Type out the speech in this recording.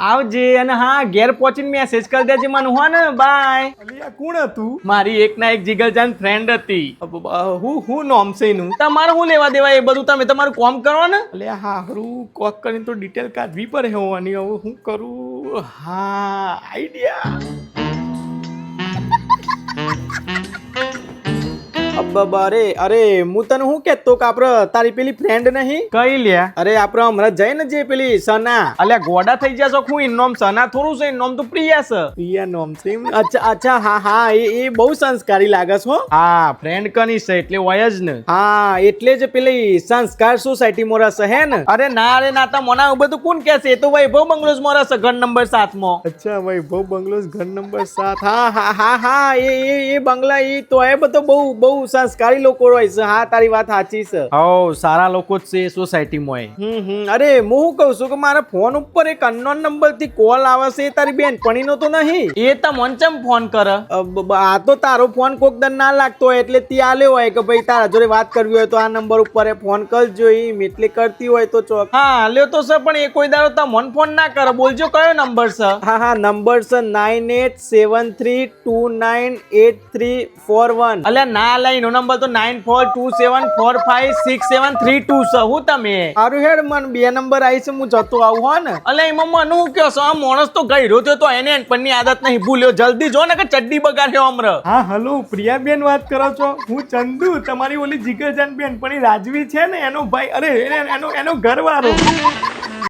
આવજે અને હા ઘેર પહોંચીને મેસેજ કરી દેજે મને હો ને બાય અલી કોણ હતું? મારી એક ના એક જીગરજાન ફ્રેન્ડ હતી હું હું નોમ છે એનું? તમારે શું લેવા દેવા એ બધું? તમે તમારું કોમ કરો ને. હા હારું કોક કરીને તો ડિટેલ કાઢવી પડે હોવાની હવે હું કરું? હા આઈડિયા અબ્બા અરે અરે હું તને હું કેતો કે આપણે તારી પેલી ફ્રેન્ડ નહીં? કઈ લ્યા? અરે આપણે હમણાં જઈ ને જે પેલી સના. અલ્યા ગોડા થઈ જશો હું? ઇનોમ સના થોડું છે ઇનોમ તો પ્રિયા છે. પ્રિયા નોમ છે અચ્છા અચ્છા હા હા એ એ બહુ સંસ્કારી લાગે છે હા. ફ્રેન્ડ કની છે એટલે હોય જ ને. હા એટલે જ પેલી સંસ્કાર સોસાયટીમાં રહેશે હે ને? અરે ના અરે ના તા મોના બધું કોણ કહેશે એ તો વૈભવ બંગલોઝમાં રહેશે ઘર નંબર સાતમાં. અચ્છા વૈભવ બંગલોઝ ઘર નંબર સાત. હા હા હા હા એ એ એ બંગલા એ તો એ બધો બહુ બહુ સંસ્કારી લોકો હોય છે. હા તારી વાત સાચી છે. હો સારા લોકો જ છે સોસાયટી માં હમ હમ. અરે હું શું કહું છું કે મારા ફોન ઉપર એક અનનોન નંબરથી કોલ આવે છે એ તારી બેનપણીનો તો નહીં. એ તો મન ચમ ફોન કરે? આ તો તારો ફોન કોક દર ના લાગતો હોય એટલે તે આલ્યો હોય કે ભાઈ તારા જોડે વાત કરવી હોય તો આ નંબર ઉપર ફોન કરજો એમ એટલે કરતી હોય તો ચોક. હા લ્યો તો સર પણ એ કોઈ દાડો તો મન ફોન ના કરે. બોલજો કયો નંબર છે હા હા નંબર છે nine eight seven three two nine eight three four one અલ્યા ના લાઈન નંબર તો nine four two seven four five six seven three two છે. હું તમે? સારું હેડ મન બે નંબર આવી છે હું જતો આવું હો ને? અલે એમાં મને હું કહો છો? આ માણસ તો ગઈ રહ્યો તો એને એનપણની આદત નહીં. ભૂલ્યો જલ્દી જો ને કે ચડ્ડી બગાડ્યો અમર. હા હલો પ્રિયાબેન વાત કરો છો? હું ચંદુ તમારી ઓલી જીગરજાન બેન પણ રાજવી છે ને એનો ભાઈ અરે એને- એનો એનો ઘરવાળો.